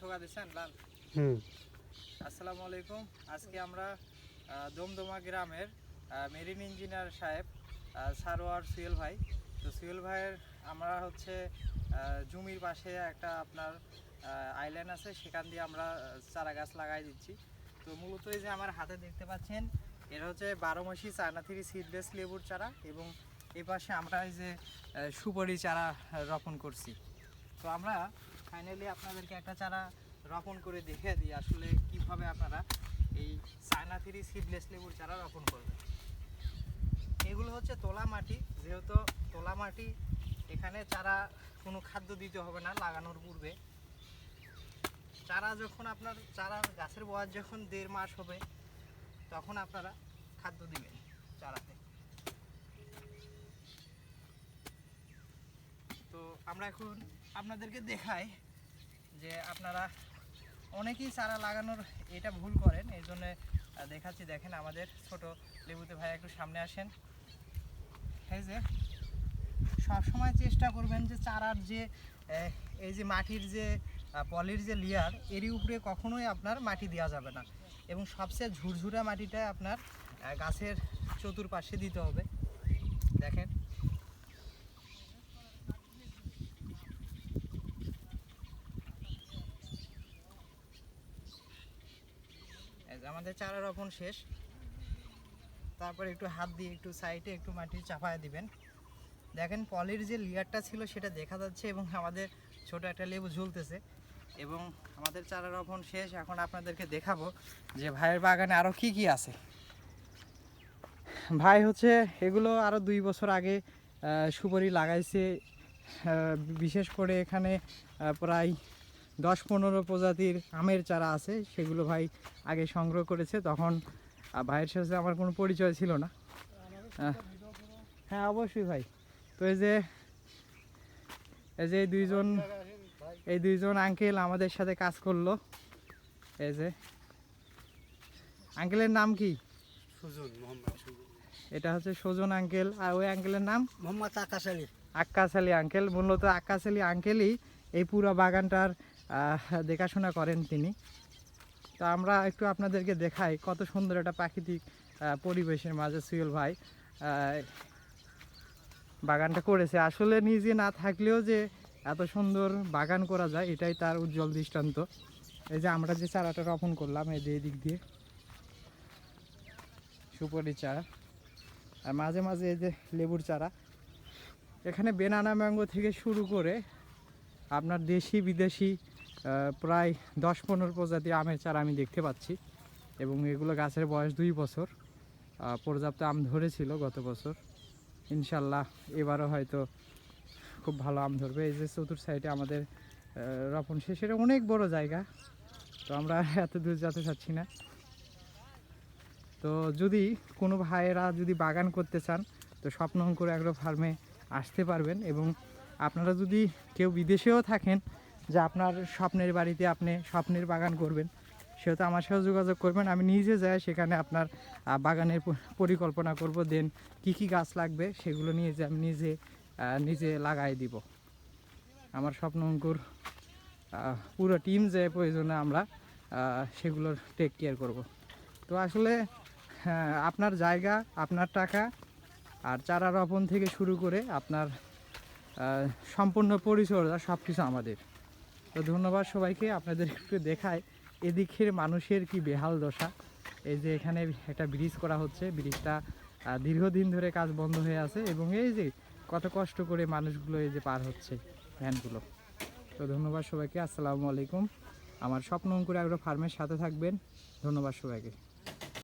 ঠোকা দিচ্ছেন? লাল। হুম। আসসালামু আলাইকুম। আজকে আমরা দমদমা গ্রামের মেরিন ইঞ্জিনিয়ার সাহেব সারোয়ার সুয়েল ভাই। তো সুয়েল ভাইয়ের আমরা হচ্ছে জমির পাশে একটা আপনার আইল্যান্ড আছে সেখান দিয়ে আমরা চারা গাছ লাগাই দিচ্ছি। তো মূলত এই যে আমার হাতে দেখতে পাচ্ছেন এটা হচ্ছে বারো মাসি চায়না থ্রি সিডলেস লেবুর চারা এবং এই পাশে আমরা এই যে সুপারি চারা রোপণ করছি। তো আমরা ফাইনালি আপনাদেরকে একটা চারা রোপণ করে দেখে দিই, আসলে কীভাবে আপনারা এই চায়না থ্রি সিডলেস লেবুর চারা রোপণ করবেন। এগুলো হচ্ছে তোলা মাটি, যেহেতু তোলা মাটি এখানে চারা কোনো খাদ্য দিতে হবে না, লাগানোর পূর্বে। চারা যখন আপনার, চারা গাছের বয়স যখন দেড় মাস হবে, তখন আপনারা খাদ্য দিবেন চারাতে। তো আমরা এখন আপনাদেরকে দেখাই যে আপনারা অনেকেই চারা লাগানোর এটা ভুল করেন এই জন্য দেখাচ্ছি, দেখেন আমাদের ছোট লেবুতে ভাই একটু সামনে আসেন। এই যে, সবসময় চেষ্টা করবেন যে চারার যে এই যে মাটির যে পলির যে লেয়ার এরই উপরে কখনোই আপনার মাটি দেওয়া যাবে না। এবং সবচেয়ে ঝুরঝুরা মাটিটা আপনার গাছের চতুর্পাশে দিতে হবে। দেখেন আমাদের চারা রোপণ শেষ। তারপর একটু হাত দিয়ে একটু সাইডে একটু মাটি চাপায় দিবেন। দেখেন পলির যে লেয়ারটা ছিল সেটা দেখা যাচ্ছে এবং আমাদের ছোট একটা লেবু ঝুলতেছে। এবং আমাদের চারা রোপণ শেষ। এখন আপনাদেরকে দেখাবো যে ভাইয়ের বাগানে আরও কি কি আছে। ভাই হচ্ছে এগুলো আরও দুই বছর আগে সুপারি লাগাইছে। বিশেষ করে এখানে প্রায় দশ পনেরো প্রজাতির আমের চারা আছে সেগুলো ভাই আগে সংগ্রহ করেছে তখন ভাইয়ের সাথে আমার কোনো পরিচয় ছিল না। হ্যাঁ অবশ্যই ভাই। তো এই যে এই যে দুইজন এই দুইজন আঙ্কেল আমাদের সাথে কাজ করল। এই যে আঙ্কেলের নাম কি? সুজন মোহাম্মদ এটা হচ্ছে সজন আঙ্কেল আর ওই আঙ্কেলের নাম? মোহাম্মদ আকাশ আলী। আক্কাস আলী আঙ্কেল মূলত আক্কাস আলী আঙ্কেলই এই পুরো বাগানটার দেখাশোনা করেন তিনি। তো আমরা একটু আপনাদেরকে দেখাই কত সুন্দর একটা প্রাকৃতিক পরিবেশের মাঝে সুয়েল ভাই বাগানটা করেছে। আসলে নিজে না থাকলেও যে এত সুন্দর বাগান করা যায়, এটাই তার উজ্জ্বল দৃষ্টান্ত। এই যে আমরা যে চারাটা রোপণ করলাম, এই যে দিক দিয়ে সুপারি চারা, আর মাঝে মাঝে এই যে লেবুর চারা। এখানে বেনানা ম্যাঙ্গো থেকে শুরু করে আপনার দেশি বিদেশি প্রায় দশ পনেরো প্রজাতির আমের চারা আমি দেখতে পাচ্ছি এবং এগুলো গাছের বয়স দুই বছর। পর্যাপ্ত আম ধরেছিল গত বছর। ইনশাল্লাহ এবারও হয়তো খুব ভালো আম ধরবে। এই যে চতুর সাইডে আমাদের রপণ শেষের অনেক বড় জায়গা। তো আমরা এত দূর যেতে চাচ্ছি না। তো যদি কোনো ভাইয়েরা যদি বাগান করতে চান, তো স্বপ্নঙ্কুর অ্যাগ্রো ফার্মে আসতে পারবেন এবং আপনারা যদি কেউ বিদেশেও থাকেন যে আপনার স্বপ্নের বাড়িতে আপনি স্বপ্নের বাগান করবেন সেহেতু আমার সাথে যোগাযোগ করবেন। আমি নিজে যাই সেখানে আপনার বাগানের পরিকল্পনা করব দেন কি কি গাছ লাগবে সেগুলো নিয়ে যে আমি নিজে নিজে লাগাই দিব। আমার স্বপ্ন অঙ্কুর পুরো টিম যে প্রয়োজনে আমরা সেগুলোর টেক কেয়ার করব। তো আসলে হ্যাঁ, আপনার জায়গা আপনার টাকা আর চারা রোপণ থেকে শুরু করে আপনার সম্পূর্ণ পরিচর্যা সব কিছু আমাদের। তো ধন্যবাদ সবাইকে, আপনাদের একটু দেখায় এদিকের মানুষের কি বেহাল দশা। এই যে এখানে একটা ব্রিজ করা হচ্ছে, ব্রিজটা দীর্ঘদিন ধরে কাজ বন্ধ হয়ে আছে এবং এই যে কত কষ্ট করে মানুষগুলো এই যে পার হচ্ছে ভ্যানগুলো। তো ধন্যবাদ সবাইকে, আসসালামু আলাইকুম। আমার স্বপ্ন অঙ্কুর আগ্রহ ফার্মের সাথে থাকবেন। ধন্যবাদ সবাইকে।